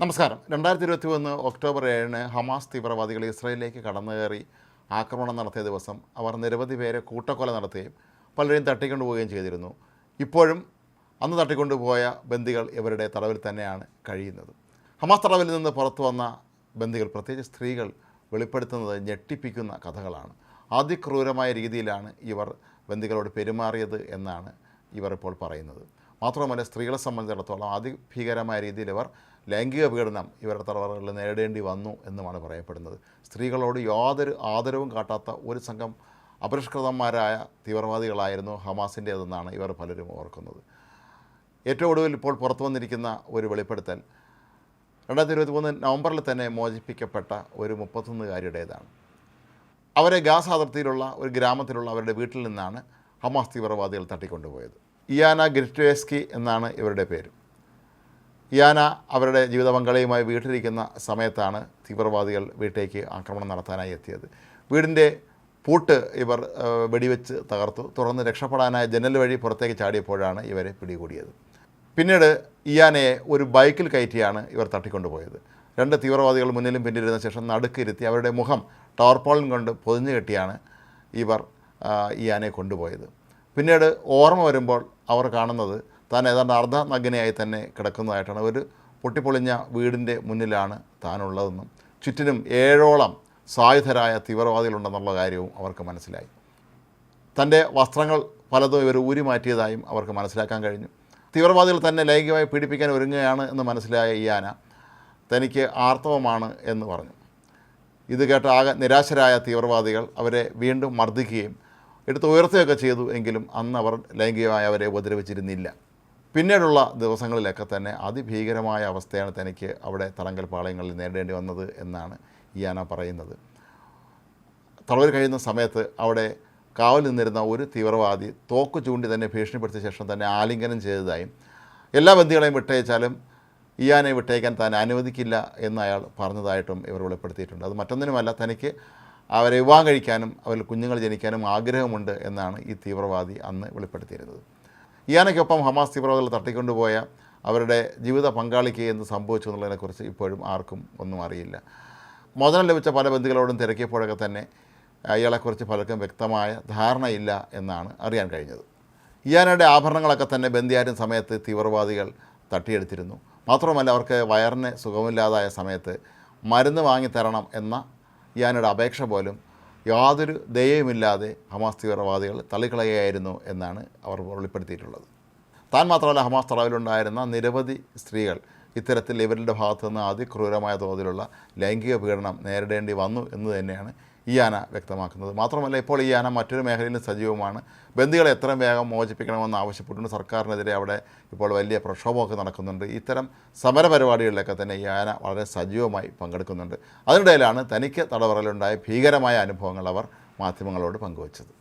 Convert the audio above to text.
നമസ്കാരം. രണ്ടായിരത്തി ഇരുപത്തി ഒന്ന് ഒക്ടോബർ ഏഴിന് ഹമാസ് തീവ്രവാദികൾ ഇസ്രയേലിലേക്ക് കടന്നു കയറി ആക്രമണം നടത്തിയ ദിവസം അവർ നിരവധി പേരെ കൂട്ടക്കൊല നടത്തുകയും പലരെയും തട്ടിക്കൊണ്ടുപോവുകയും ചെയ്തിരുന്നു. ഇപ്പോഴും അന്ന് തട്ടിക്കൊണ്ടുപോയ ബന്ദികൾ ഇവരുടെ തടവിൽ തന്നെയാണ് കഴിയുന്നത്. ഹമാസ് തടവിൽ നിന്ന് പുറത്തു വന്ന ബന്ദികൾ പ്രത്യേകിച്ച് സ്ത്രീകൾ വെളിപ്പെടുത്തുന്നത് ഞെട്ടിപ്പിക്കുന്ന കഥകളാണ്. അതിക്രൂരമായ രീതിയിലാണ് ഇവർ ബന്ദികളോട് പെരുമാറിയത് എന്നാണ് ഇവർ ഇപ്പോൾ പറയുന്നത്. മാത്രമല്ല സ്ത്രീകളെ സംബന്ധിച്ചിടത്തോളം അതിഭീകരമായ രീതിയിൽ ഇവർ ലൈംഗിക പീഡനം ഇവരുടെ തലവറകളിൽ നേരിടേണ്ടി വന്നു എന്നുമാണ് പറയപ്പെടുന്നത്. സ്ത്രീകളോട് യാതൊരു ആദരവും കാട്ടാത്ത ഒരു സംഘം അപരിഷ്കൃതന്മാരായ തീവ്രവാദികളായിരുന്നു ഹമാസിന്റേതെന്നാണ് ഇവർ പലരും ഓർക്കുന്നത്. ഏറ്റവും ഒടുവിൽ ഇപ്പോൾ പുറത്തു വന്നിരിക്കുന്ന ഒരു വെളിപ്പെടുത്തൽ. രണ്ടായിരത്തി ഇരുപത്തി മൂന്ന് നവംബറിൽ തന്നെ മോചിപ്പിക്കപ്പെട്ട ഒരു മുപ്പത്തൊന്നുകാരിയുടേതാണ്. അവരെ ഗാസ് അതിർത്തിയിലുള്ള ഒരു ഗ്രാമത്തിലുള്ള അവരുടെ വീട്ടിൽ നിന്നാണ് ഹമാസ് തീവ്രവാദികൾ തട്ടിക്കൊണ്ടുപോയത്. ഇയാന ഗ്രിറ്റേസ്കി എന്നാണ് ഇവരുടെ പേര്. ഇയാന അവരുടെ ജീവിത പങ്കാളിയുമായി വീട്ടിലിരിക്കുന്ന സമയത്താണ് തീവ്രവാദികൾ വീട്ടിലേക്ക് ആക്രമണം നടത്താനായി എത്തിയത്. വീടിന്റെ പൂട്ട് ഇവർ വെടിവെച്ച് തകർത്തു. തുടർന്ന് രക്ഷപ്പെടാനായ ജനൽ വഴി പുറത്തേക്ക് ചാടിയപ്പോഴാണ് ഇവരെ പിടികൂടിയത്. പിന്നീട് ഇയാനയെ ഒരു ബൈക്കിൽ കയറ്റിയാണ് ഇവർ തട്ടിക്കൊണ്ടുപോയത്. രണ്ട് തീവ്രവാദികൾ മുന്നിലും പിന്നിലിരുന്ന ശേഷം നടുക്കിരുത്തി അവരുടെ മുഖം ടോർപോളിൻ കൊണ്ട് പൊതിഞ്ഞു കെട്ടിയാണ് ഇവർ ഇയാനെ കൊണ്ടുപോയത്. പിന്നീട് ഓർമ്മ വരുമ്പോൾ അവർ കാണുന്നത് താൻ ഏതാണ്ട് അർദ്ധനഗ്നയായി തന്നെ കിടക്കുന്നതായിട്ടാണ്. ഒരു പൊട്ടിപ്പൊളിഞ്ഞ വീടിന്റെ മുന്നിലാണ് താനുള്ളതെന്നും ചുറ്റിനും ഏഴോളം സായുധരായ തീവ്രവാദികളുണ്ടെന്നുള്ള കാര്യവും അവർക്ക് മനസ്സിലായി. തന്റെ വസ്ത്രങ്ങൾ പലതും ഇവർ ഊരി മാറ്റിയതായും അവർക്ക് മനസ്സിലാക്കാൻ കഴിഞ്ഞു. തീവ്രവാദികൾ തന്നെ ലൈംഗികമായി പീഡിപ്പിക്കാൻ ഒരുങ്ങുകയാണ് എന്ന് മനസ്സിലായ ഇയാന തനിക്ക് ആർത്തവമാണ് എന്ന് പറഞ്ഞു. ഇത് കേട്ട ആകെ നിരാശരായ തീവ്രവാദികൾ അവരെ വീണ്ടും മർദ്ദിക്കുകയും എടുത്ത് ഉയർത്തുകയൊക്കെ ചെയ്തു എങ്കിലും അന്ന് അവർ ലൈംഗികമായി അവരെ ഉപദ്രവിച്ചിരുന്നില്ല. പിന്നീടുള്ള ദിവസങ്ങളിലൊക്കെ തന്നെ അതിഭീകരമായ അവസ്ഥയാണ് തനിക്ക് അവിടെ തളങ്കൽ പാളയങ്ങളിൽ നേരിടേണ്ടി വന്നത് എന്നാണ് ഇയാന പറയുന്നത്. തളവർ കഴിയുന്ന സമയത്ത് അവിടെ കാവൽ നിന്നിരുന്ന ഒരു തീവ്രവാദി തോക്ക് ചൂണ്ടി തന്നെ ഭീഷണിപ്പെടുത്തിയ ശേഷം തന്നെ ആലിംഗനം ചെയ്തതായും എല്ലാ ബന്ധികളെയും വിട്ടയച്ചാലും ഇയാനെ വിട്ടയക്കാൻ താൻ അനുവദിക്കില്ല എന്ന് അയാൾ പറഞ്ഞതായിട്ടും ഇവർ വെളിപ്പെടുത്തിയിട്ടുണ്ട്. അത് മറ്റൊന്നിനുമല്ല തനിക്ക് അവരെ വിവാഹം കഴിക്കാനും അവരിൽ കുഞ്ഞുങ്ങൾ ജനിക്കാനും ആഗ്രഹമുണ്ട് എന്നാണ് ഈ തീവ്രവാദി അന്ന് വെളിപ്പെടുത്തിയിരുന്നത്. ഇയാനയ്ക്കൊപ്പം ഹമാസ് തീവ്രവാദികൾ തട്ടിക്കൊണ്ടുപോയ അവരുടെ ജീവിത പങ്കാളിക്ക് എന്ത് സംഭവിച്ചു എന്നുള്ളതിനെക്കുറിച്ച് ഇപ്പോഴും ആർക്കും ഒന്നും അറിയില്ല. മോചനം ലഭിച്ച പല ബന്ധുക്കളോടും തിരക്കിയപ്പോഴൊക്കെ തന്നെ ഇയാളെക്കുറിച്ച് പലർക്കും വ്യക്തമായ ധാരണയില്ല എന്നാണ് അറിയാൻ കഴിഞ്ഞത്. ഇയാനയുടെ ആഭരണങ്ങളൊക്കെ തന്നെ ബന്ദിയാരും സമയത്ത് തീവ്രവാദികൾ തട്ടിയെടുത്തിരുന്നു. മാത്രമല്ല അവർക്ക് വയറിന് സുഖമില്ലാതായ സമയത്ത് മരുന്ന് വാങ്ങിത്തരണം എന്ന ഇയാനയുടെ അപേക്ഷ പോലും യാതൊരു ദയയുമില്ലാതെ ഹമാസ് തീവ്രവാദികൾ തള്ളിക്കളയായിരുന്നു എന്നാണ് അവർ വെളിപ്പെടുത്തിയിട്ടുള്ളത്. താൻ മാത്രമല്ല ഹമാസ് തടവിലുണ്ടായിരുന്ന നിരവധി സ്ത്രീകൾ ഇത്തരത്തിൽ ഇവരുടെ ഭാഗത്തുനിന്ന് അതിക്രൂരമായ തോതിലുള്ള ലൈംഗിക പീഡനം നേരിടേണ്ടി വന്നു എന്ന് തന്നെയാണ് ഈ ആന വ്യക്തമാക്കുന്നത്. മാത്രമല്ല ഇപ്പോൾ ഈ ആന മറ്റൊരു മേഖലയിലും സജീവമാണ്. ബന്ദികളെ എത്രയും വേഗം മോചിപ്പിക്കണമെന്ന് ആവശ്യപ്പെട്ടുകൊണ്ട് സർക്കാരിനെതിരെ അവിടെ ഇപ്പോൾ വലിയ പ്രക്ഷോഭമൊക്കെ നടക്കുന്നുണ്ട്. ഇത്തരം സമരപരിപാടികളിലൊക്കെ തന്നെ ഈ ആന വളരെ സജീവമായി പങ്കെടുക്കുന്നുണ്ട്. അതിനിടയിലാണ് തനിക്ക് തടവറയിലുണ്ടായ ഭീകരമായ അനുഭവങ്ങൾ അവർ മാധ്യമങ്ങളോട് പങ്കുവച്ചത്.